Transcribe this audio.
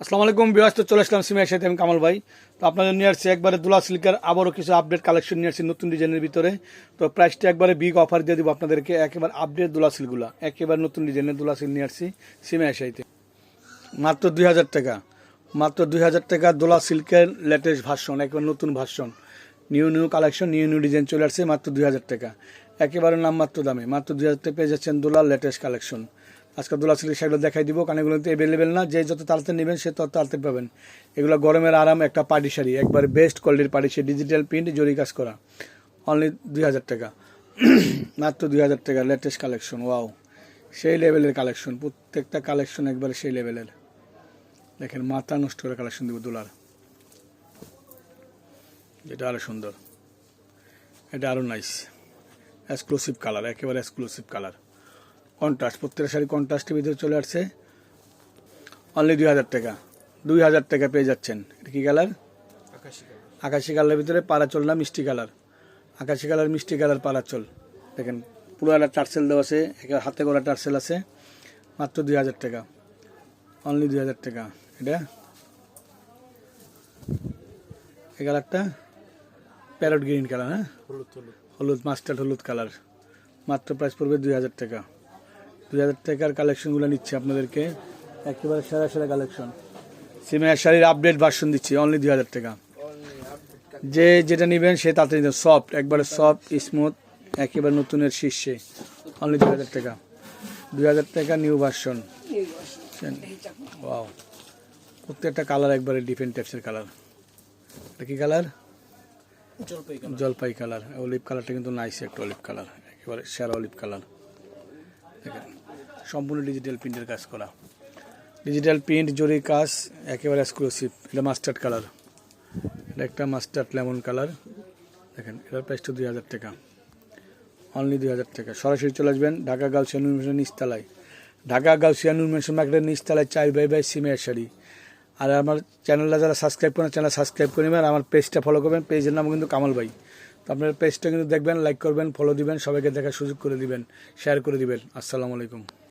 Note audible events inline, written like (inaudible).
আসসালামু আলাইকুম বিয়াস তো চলে আসলাম সিমের সাথে আমি কামাল ভাই। তো আপনাদের নিয়ে আসছি একবারে দুলা সিল্কের আবারও কিছু আপডেট কালেকশন নিয়ে আসছি নতুন ডিজাইনের ভিতরে। তো প্রাইসটা একবারে বিগ অফার দিয়ে দিব আপনাদেরকে, একেবারে আপডেট দুলা সিলগুলা একেবারে নতুন ডিজাইনের দুলা সিল নিয়ে আসছি সিমে সাইতে মাত্র দুই হাজার টাকা। মাত্র দুই হাজার টাকা দোলা সিল্কের লেটেস্ট ভার্সন একেবারে নতুন version new new collection new new design চলে আসছে মাত্র দুই হাজার টাকা। একেবারে নামমাত্র দামে। মাত্র দুই হাজার টাকা পেয়ে যাচ্ছেন দোলার লেটেস্ট কালেকশন আজকে দোলা সিল্কের শাড়িগুলো দেখাই দিব, কারণ এগুলো অ্যাভেলেবেল না। যে যত তাড়াতাড়ি নেবেন, সে তত তাড়াতাড়ি পাবেন। এগুলো গরমের আরাম একটা পার্টি শাড়ি, একবারে বেস্ট কোয়ালিটির পার্টি শাড়ি ডিজিটাল প্রিন্ট জরি কাজ করা। অনলি দুই হাজার টাকা। (clears throat) মাত্র দুই হাজার টাকা লেটেস্ট কালেকশন ওয়াও সেই লেভেলের কালেকশন প্রত্যেকটা কালেকশন একবারে সেই লেভেলের দেখেন, মাথা নষ্ট করে কালেকশন দেবো দোলার। যেটা আরও সুন্দর। এটা আরও নাইস এক্সক্লুসিভ কালার একেবারে এক্সক্লুসিভ কালার কন্ট্রাস্ট প্রত্যেকটা শাড়ি কন্ট্রাস্টের ভিতরে চলে আসছে। অনলি দুই হাজার টাকা। দুই হাজার টাকা পেয়ে যাচ্ছেন। এটা কি কালার? আকাশি কালারের ভিতরে পারাচল না মিষ্টি কালার? আকাশি কালার মিষ্টি কালার পারাচল দেখেন পুরো একটা টার্সেল দেওয়া আছে একেবারে হাতে করা টার্সেল আছে। মাত্র দুই হাজার টাকা। অনলি দুই হাজার টাকা। এটা? এই কালারটা? প্যারট গ্রিন কালার হ্যাঁ? হলুদ মাস্টার্ড হলুদ কালার। মাত্র প্রাইস পড়বে দুই হাজার টাকা। দুই হাজার টাকার কালেকশনগুলো নিচ্ছে আপনাদেরকে। একেবারে সেরা সেরা কালেকশন সিমের শাড়ির আপডেট ভার্সন দিচ্ছি অনলি দুই হাজার টাকা। যে যেটা নেবেন সে তাড়াতাড়ি সফট একবারে সফট স্মুথ একেবারে নতুনের শীর্ষে অনলি দুই হাজার টাকা। দুই হাজার টাকা নিউ ভার্সন ওয়াও প্রত্যেকটা কালার একবারে ডিফারেন্ট টাইপসের কালার এটা কি কালার জলপাই কালার অলিভ কালারটা কিন্তু নাইস একটা অলিভ কালার একেবারে সেরা অলিভ কালার দেখেন সম্পূর্ণ ডিজিটাল প্রিন্টের কাজ করা। ডিজিটাল প্রিন্ট জরি কাজ, একেবারে এক্সক্লুসিভ এটা মাস্টার্ড কালার এটা একটা মাস্টার্ড লেমন কালার দেখেন, এটার প্রাইসটা দুই হাজার টাকা। অনলি দুই হাজার টাকা। সরাসরি চলে আসবেন ঢাকা গাউসিয়া নুন মেশন নিচতলায়। ঢাকা গাউসিয়া নুন মেশন মার্কেটের নিচতলায় চাই বাই বাই সিমের শাড়ি। আর আমার চ্যানেলটা যারা সাবস্ক্রাইব করেন চ্যানেল সাবস্ক্রাইব করে নেবেন। আর আমার পেজটা ফলো করবেন। পেজের নাম কিন্তু কামাল ভাই। আপনার পেজটা কিন্তু দেখবেন লাইক করবেন ফলো দিবেন, সবাইকে দেখার সুযোগ করে দিবেন শেয়ার করে দিবেন। আসসালামু আলাইকুম।